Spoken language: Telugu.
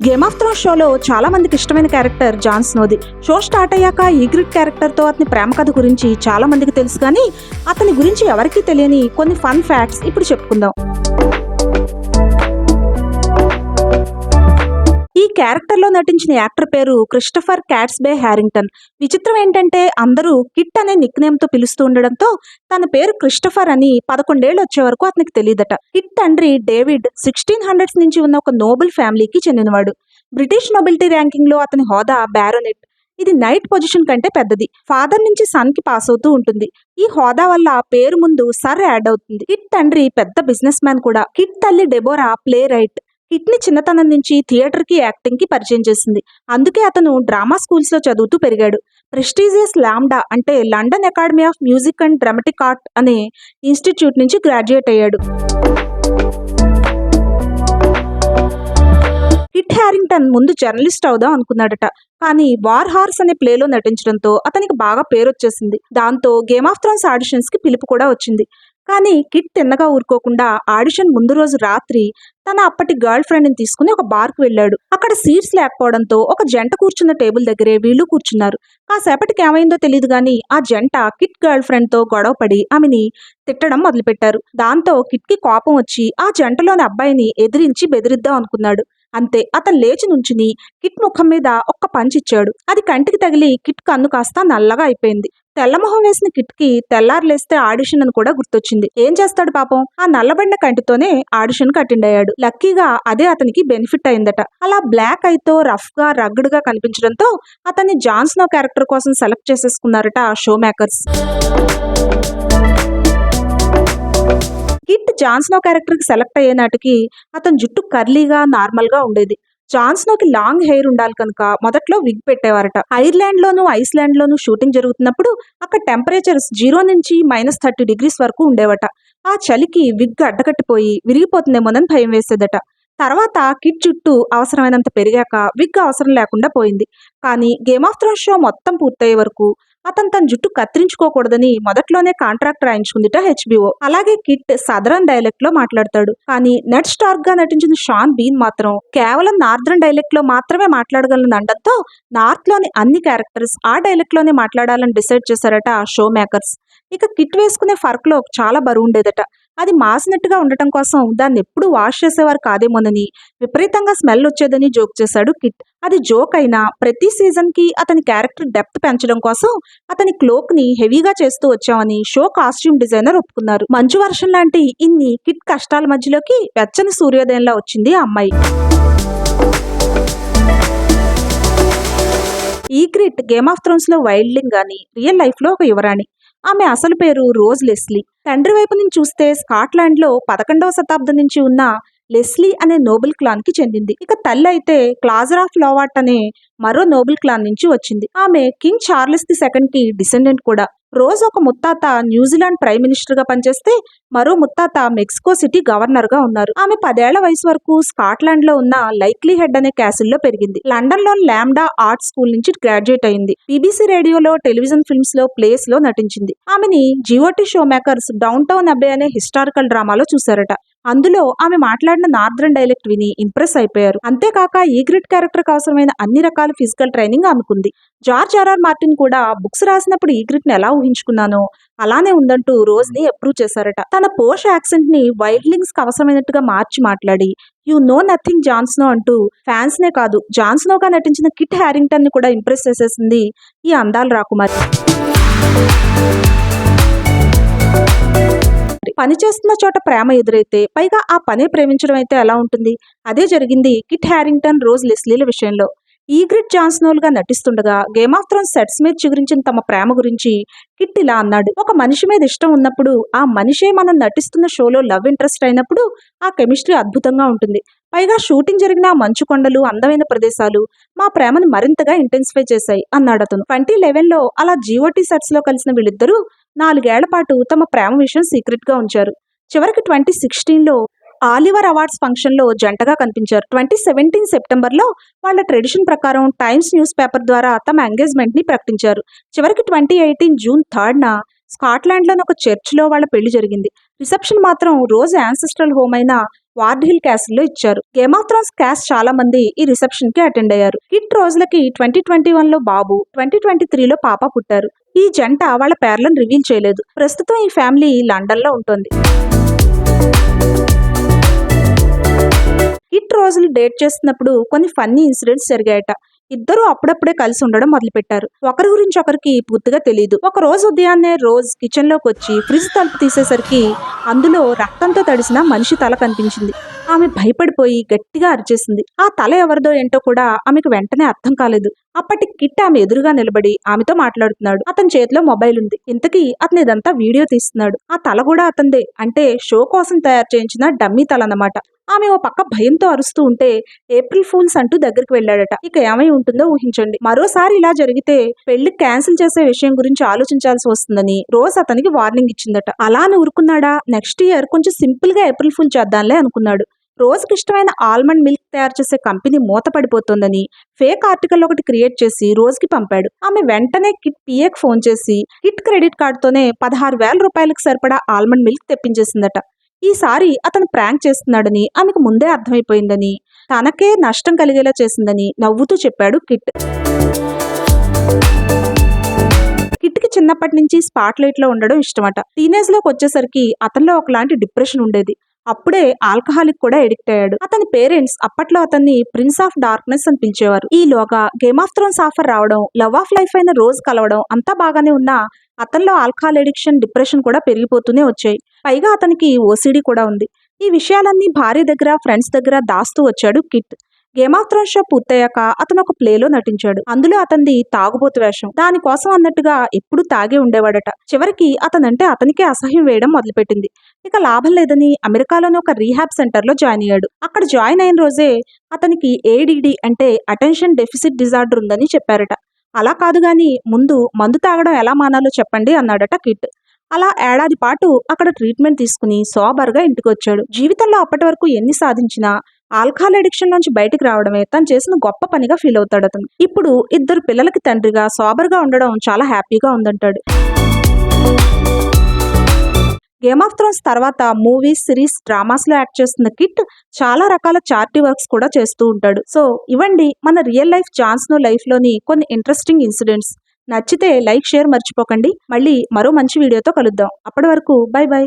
గేమ్ ఆఫ్ థ్రోన్ షోలో చాలా మందికి ఇష్టమైన క్యారెక్టర్ జాన్ స్నోది షో స్టార్ట్ అయ్యాక ఈగ్రిడ్ క్యారెక్టర్తో అతని ప్రేమ కథ గురించి చాలా మందికి తెలుసు కానీ అతని గురించి ఎవరికీ తెలియని కొన్ని ఫన్ ఫ్యాక్ట్స్ ఇప్పుడు చెప్పుకుందాం. క్యారెక్టర్లో క్యారెక్టర్లో నటించిన యాక్టర్ పేరు క్రిస్టఫర్ క్యాట్స్బే హ్యారింగ్టన్. విచిత్రం ఏంటంటే అందరూ కిట్ అనే నిక్తో పిలుస్తూ ఉండడంతో తన పేరు క్రిస్టఫర్ అని పదకొండేళ్ళు వచ్చే వరకు అతనికి తెలియదట కిట్ తండ్రి డేవిడ్ సిక్స్టీన్ హండ్రెడ్స్ నుంచి ఉన్న ఒక నోబెల్ ఫ్యామిలీకి చెందినవాడు. బ్రిటిష్ నోబిలిటీ ర్యాంకింగ్లో అతని హోదా బ్యారోనెట్. ఇది నైట్ పొజిషన్ కంటే పెద్దది. ఫాదర్ నుంచి సన్కి పాస్ అవుతూ ఉంటుంది. ఈ హోదా వల్ల పేరు ముందు సర్ యాడ్ అవుతుంది. కిట్ తండ్రి పెద్ద బిజినెస్ మ్యాన్ కూడా. కిట్ తల్లి డెబోరా ప్లే రైట్. హిట్ని చిన్నతనం నుంచి థియేటర్కి యాక్టింగ్కి పరిచయం చేసింది. అందుకే అతను డ్రామా స్కూల్స్లో చదువుతూ పెరిగాడు. ప్రెస్టీజియస్ లామ్డా అంటే London academy of music and dramatic art అనే ఇన్స్టిట్యూట్ నుంచి గ్రాడ్యుయేట్ అయ్యాడు. కిట్ హ్యారింగ్టన్ ముందు జర్నలిస్ట్ అవుదాం అనుకున్నాడట. కానీ వార్ హార్స్ అనే ప్లేలో నటించడంతో అతనికి బాగా పేరు వచ్చేసింది దాంతో గేమ్ ఆఫ్ థ్రోన్స్ ఆడిషన్స్కి పిలుపు కూడా వచ్చింది. కానీ కిట్ తిన్నగా ఊరుకోకుండా ఆడిషన్ ముందు రోజు రాత్రి తన అప్పటి గర్ల్ ఫ్రెండ్ని తీసుకుని ఒక బార్కు వెళ్ళాడు. అక్కడ సీట్స్ లేకపోవడంతో ఒక జంట కూర్చున్న టేబుల్ దగ్గరే వీళ్ళు కూర్చున్నారు. కాసేపటికి ఏమైందో తెలియదు కానీ ఆ జంట కిట్ గర్ల్ ఫ్రెండ్తో ఆమెని తిట్టడం మొదలుపెట్టారు. దాంతో కిట్కి కోపం వచ్చి ఆ జంటలోని అబ్బాయిని ఎదిరించి బెదిరిద్దాం అనుకున్నాడు. అంతే అతను లేచి నుంచుని కిట్ ముఖం మీద ఒక్క పంచిచ్చాడు అది కంటికి తగిలి కిట్ కన్ను కాస్త నల్లగా అయిపోయింది. తెల్లమొహం వేసిన కిట్కి తెల్లారులేస్తే ఆడిషన్ అని కూడా గుర్తొచ్చింది. ఏం చేస్తాడు పాపం? ఆ నల్లబడిన కంటితోనే ఆడిషన్ అటెండ్ అయ్యాడు లక్కీగా అదే అతనికి బెనిఫిట్ అయిందట. అలా బ్లాక్ అయితో రఫ్గా రగ్డ్గా కనిపించడంతో అతన్ని జాన్స్నో క్యారెక్టర్ కోసం సెలెక్ట్ చేసేసుకున్నారట ఆ show makers. Kit Jon Snow క్యారెక్టర్కి సెలెక్ట్ అయ్యే నాటికి అతని జుట్టు కర్లీగా నార్మల్గా ఉండేది. జాన్స్నోకి లాంగ్ హెయిర్ ఉండాలి కనుక మొదట్లో విగ్ పెట్టేవారట. ఐర్లాండ్ లోను ఐస్లాండ్ లోను షూటింగ్ జరుగుతున్నప్పుడు అక్కడ టెంపరేచర్స్ జీరో నుంచి మైనస్ థర్టీ డిగ్రీస్ వరకు ఉండేవట. ఆ చలికి విగ్ అడ్డకట్టిపోయి విరిగిపోతుందేమోనని భయం వేసేదట. తర్వాత కిట్ చుట్టూ అవసరమైనంత పెరిగాక విగ్ అవసరం లేకుండా పోయింది. కానీ గేమ్ ఆఫ్ థ్రోన్ షో మొత్తం పూర్తయ్యే వరకు అతను తన జుట్టు కత్తిరించుకోకూడదని మొదట్లోనే కాంట్రాక్ట్ రాయించుకుందిట హెచ్బిఓ. అలాగే కిట్ సదరన్ డైలెక్ట్లో మాట్లాడతాడు. కానీ నెట్ స్టార్క్గా నటించిన షాన్ బీన్ మాత్రం కేవలం నార్దర్న్ డైలెక్ట్లో మాత్రమే మాట్లాడగలను అనడంతో నార్త్లోని అన్ని క్యారెక్టర్స్ ఆ డైలెక్ట్లోనే మాట్లాడాలని డిసైడ్ చేశారట ఆ షో మేకర్స్ ఇక కిట్ వేసుకునే ఫర్క్లో చాలా బరువు ఉండేదట. అది మాసినట్టుగా ఉండటం కోసం దాన్ని ఎప్పుడు వాష్ చేసేవారు కాదేమోనని విపరీతంగా స్మెల్ వచ్చేదని జోక్ చేశాడు కిట్. అది జోక్ అయినా ప్రతి సీజన్కి అతని క్యారెక్టర్ డెప్త్ పెంచడం కోసం అతని క్లోక్ని హెవీగా చేస్తూ వచ్చామని షో కాస్ట్యూమ్ డిజైనర్ ఒప్పుకున్నారు. మంచు వర్షం లాంటి ఇన్ని కిట్ కష్టాల మధ్యలోకి వెచ్చని సూర్యోదయంలా వచ్చింది ఆ అమ్మాయి. ఈ గ్రిట్ గేమ్ ఆఫ్ థ్రోన్స్లో వైల్డ్లింగ్ గాని రియల్ లైఫ్లో ఒక యువరాణి. ఆమె అసలు పేరు రోజ్ లెస్లీ. తండ్రి వైపు నుంచి చూస్తే స్కాట్లాండ్లో పదకొండవ శతాబ్దం నుంచి ఉన్న లెస్లీ అనే నోబెల్ క్లాన్కి చెందింది. ఇక తల్లి అయితే క్లాజర్ ఆఫ్ లోవాట్ అనే మరో నోబెల్ క్లాన్ నుంచి వచ్చింది. ఆమె కింగ్ చార్లెస్ ది సెకండ్కి డిసెండెంట్ కూడా. రోజు ఒక ముత్తాత న్యూజిలాండ్ ప్రైమ్ మినిస్టర్గా పనిచేస్తే మరో ముత్తాత మెక్సికో సిటీ గవర్నర్గా ఉన్నారు. ఆమె పదేళ్ళ వయసు వరకు స్కాట్లాండ్లో ఉన్న లైక్లీ హెడ్ అనే క్యాసిల్లో పెరిగింది. లండన్ ల్యాండా ఆర్ట్ స్కూల్ నుంచి గ్రాడ్యుయేట్ అయింది. బీబీసీ రేడియోలో టెలివిజన్ ఫిల్మ్స్లో ప్లేస్లో నటించింది. ఆమెని GOT show makers Downton Abbey అనే హిస్టారికల్ డ్రామాలో చూశారట. అందులో ఆమె మాట్లాడిన నార్దర్న్ డైలెక్ట్ విని ఇంప్రెస్ అయిపోయారు. అంతేకాక ఈ గ్రిడ్ క్యారెక్టర్ అవసరమైన అన్ని రకాల ఫిజికల్ ట్రైనింగ్ ఆమెకుంది. జార్జ్ ఆర్ఆర్ మార్టిన్ కూడా బుక్స్ రాసినప్పుడు ఈ గ్రిట్ని ఎలా ఊహించుకున్నానో అలానే ఉందంటూ రోజ్ని అప్రూవ్ చేశారట. తన పోష్ యాక్సెంట్ని వైల్డ్లింగ్స్కి అవసరమైనట్టుగా మార్చి మాట్లాడి you know nothing Jon Snow అంటూ ఫ్యాన్స్ నే కాదు జాన్స్నోగా నటించిన కిట్ హ్యారింగ్టన్ని కూడా ఇంప్రెస్ చేసేసింది ఈ అందాలు రాకుమారి. పని చేస్తున్న చోట ప్రేమ ఎదురైతే పైగా ఆ పనే ప్రేమించడం అయితే ఎలా ఉంటుంది? అదే జరిగింది కిట్ హ్యారింగ్టన్ రోజ్ లెస్లీల విషయంలో. ఈగ్రిట్ జాన్స్నోల్గా నటిస్తుండగా గేమ్ ఆఫ్ థ్రోన్స్ సెట్స్ మీద చిగురించిన తమ ప్రేమ గురించి కిట్ ఇలా అన్నాడు. ఒక మనిషి మీద ఇష్టం ఉన్నప్పుడు ఆ మనిషే మనం నటిస్తున్న షోలో లవ్ ఇంట్రెస్ట్ అయినప్పుడు ఆ కెమిస్ట్రీ అద్భుతంగా ఉంటుంది. పైగా షూటింగ్ జరిగిన మంచు కొండలు అందమైన ప్రదేశాలు మా ప్రేమను మరింతగా ఇంటెన్సిఫై చేశాయి అన్నాడు అతను. ట్వంటీ లెవెన్లో అలా జియోటీ సెట్స్లో కలిసిన వీళ్ళిద్దరూ నాలుగేళ్ళ పాటు తమ ప్రేమ విషయం సీక్రెట్గా ఉంచారు. చివరికి ట్వంటీ సిక్స్టీన్లో ఆలివర్ అవార్డ్స్ ఫంక్షన్లో జంటగా కనిపించారు. ట్వంటీ సెవెంటీన్ సెప్టెంబర్లో వాళ్ళ ట్రెడిషన్ ప్రకారం టైమ్స్ న్యూస్ పేపర్ ద్వారా తమ ఎంగేజ్మెంట్ని ప్రకటించారు. చివరికి ట్వంటీ ఎయిటీన్ జూన్ థర్డ్న స్కాట్లాండ్లోని ఒక చర్చ్లో వాళ్ళ పెళ్ళి జరిగింది. రిసెప్షన్ మాత్రం రోజు యాన్సెస్ట్రల్ హోమ్ అయిన వార్డ్ హిల్ క్యాస్ట్లో ఇచ్చారు. గేమ్ ఆఫ్ థ్రోన్స్ క్యాస్ట్ చాలా మంది ఈ రిసెప్షన్కి అటెండ్ అయ్యారు. కిట్ రోజులకి ట్వంటీ ట్వంటీ వన్లో బాబు ట్వంటీ ట్వంటీ త్రీలో పాప పుట్టారు. ఈ జంట వాళ్ళ పేర్లను రివీల్ చేయలేదు. ప్రస్తుతం ఈ ఫ్యామిలీ లండన్లో ఉంటుంది. రోజులు డేట్ చేస్తున్నప్పుడు కొన్ని ఫన్నీ ఇన్సిడెంట్స్ జరిగాయట. ఇద్దరు అప్పుడప్పుడే కలిసి ఉండడం మొదలుపెట్టారు. ఒకరి గురించి ఒకరికి పూర్తిగా తెలియదు ఒక రోజు ఉదయాన్నే రోజ్ కిచెన్లోకి వచ్చి ఫ్రిడ్జ్ తలుపు తీసేసరికి అందులో రక్తంతో తడిసిన మనిషి తల కనిపించింది. ఆమె భయపడిపోయి గట్టిగా అరిచేసింది. ఆ తల ఎవరిదో ఏంటో కూడా ఆమెకు వెంటనే అర్థం కాలేదు. అప్పటి కిట్ ఆమె ఎదురుగా నిలబడి ఆమెతో మాట్లాడుతున్నాడు. అతని చేతిలో మొబైల్ ఉంది. ఇంతకీ అతను ఇదంతా వీడియో తీస్తున్నాడు. ఆ తల కూడా అతందే అంటే షో కోసం తయారు చేయించిన డమ్మీ తల అన్నమాట. ఆమె ఓ పక్క భయంతో అరుస్తూ ఉంటే ఏప్రిల్ ఫూల్స్ అంటూ దగ్గరికి వెళ్ళాడట. ఇక ఏమై ఉంటుందో ఊహించండి. మరోసారి ఇలా జరిగితే పెళ్ళి క్యాన్సిల్ చేసే విషయం గురించి ఆలోచించాల్సి వస్తుందని రోజ్ అతనికి వార్నింగ్ ఇచ్చిందట. అలా ఊరుకున్నాడా? నెక్స్ట్ ఇయర్ కొంచెం సింపుల్గా ఏప్రిల్ ఫుల్ చేద్దాంలే అనుకున్నాడు. రోజుకి ఇష్టమైన ఆల్మండ్ మిల్క్ తయారు చేసే కంపెనీ మూతపడిపోతుందని ఫేక్ ఆర్టికల్ ఒకటి క్రియేట్ చేసి రోజుకి పంపాడు. ఆమె వెంటనే కిట్ పిఏకి ఫోన్ చేసి కిట్ క్రెడిట్ కార్డుతోనే పదహారు వేల రూపాయలకు సరిపడా ఆల్మండ్ మిల్క్ తెప్పించేసిందట. ఈసారి అతను ప్రాంక్ చేస్తున్నాడని ఆమెకు ముందే అర్థమైపోయిందని తనకే నష్టం కలిగేలా చేసిందని నవ్వుతూ చెప్పాడు కిట్. కిట్కి చిన్నప్పటి నుంచి స్పాట్ లైట్లో ఉండడం ఇష్టమట. టీనేజ్లోకి వచ్చేసరికి అతనిలో ఒకలాంటి డిప్రెషన్ ఉండేది. అప్పుడే ఆల్కహాలిక్ కూడా ఎడిక్ట్ అయ్యాడు. అతని పేరెంట్స్ అప్పట్లో అతన్ని ప్రిన్స్ ఆఫ్ డార్క్నెస్ అని పిలిచేవారు. ఈలోగా గేమ్ ఆఫ్ థ్రోన్స్ ఆఫర్ రావడం లవ్ ఆఫ్ లైఫ్ అయిన రోజ్ కలవడం అంతా బాగానే ఉన్నా అతనిలో ఆల్కహాల్ ఎడిక్షన్ డిప్రెషన్ కూడా పెరిగిపోతూనే వచ్చాయి. పైగా అతనికి ఓసిడి కూడా ఉంది. ఈ విషయాలన్నీ భార్య దగ్గర ఫ్రెండ్స్ దగ్గర దాస్తూ వచ్చాడు Kit. Game of Throne show పూర్తయ్యాక అతను ఒక ప్లేలో నటించాడు. అందులో అతనిది తాగుబోతు వేషం. దానికోసం అన్నట్టుగా ఎప్పుడు తాగే ఉండేవాడట. చివరికి అతనంటే అతనికే అసహ్యం వేయడం మొదలుపెట్టింది. ఇక లాభం లేదని అమెరికాలోని ఒక రీహాబ్ సెంటర్లో జాయిన్ అయ్యాడు. అక్కడ జాయిన్ అయిన రోజే అతనికి ఏడిడి అంటే అటెన్షన్ డెఫిసిట్ డిజార్డర్ ఉందని చెప్పారట. అలా కాదు గాని ముందు మందు తాగడం ఎలా మానాలో చెప్పండి అన్నాడట కిట్. అలా ఏడాది పాటు అక్కడ ట్రీట్మెంట్ తీసుకుని సోబర్గా ఇంటికి వచ్చాడు. జీవితంలో అప్పటి వరకు ఎన్ని సాధించినా ఆల్కహాల్ అడిక్షన్ నుంచి బయటికి రావడమే తను చేసిన గొప్ప పనిగా ఫీల్ అవుతాడు అతను. ఇప్పుడు ఇద్దరు పిల్లలకి తండ్రిగా సోబర్గా ఉండడం చాలా హ్యాపీగా ఉందంటాడు. గేమ్ ఆఫ్ థ్రోన్స్ తర్వాత మూవీస్ సిరీస్ డ్రామాస్లో యాక్ట్ చేస్తున్న కిట్ చాలా రకాల చార్టీ వర్క్స్ కూడా చేస్తూ ఉంటాడు. సో ఇవ్వండి మన రియల్ లైఫ్ జాన్స్ నో లైఫ్లోని కొన్ని ఇంట్రెస్టింగ్ ఇన్సిడెంట్స్ నచ్చితే లైక్ షేర్ మర్చిపోకండి. మళ్ళీ మరో మంచి వీడియోతో కలుద్దాం. అప్పటి వరకు బై బై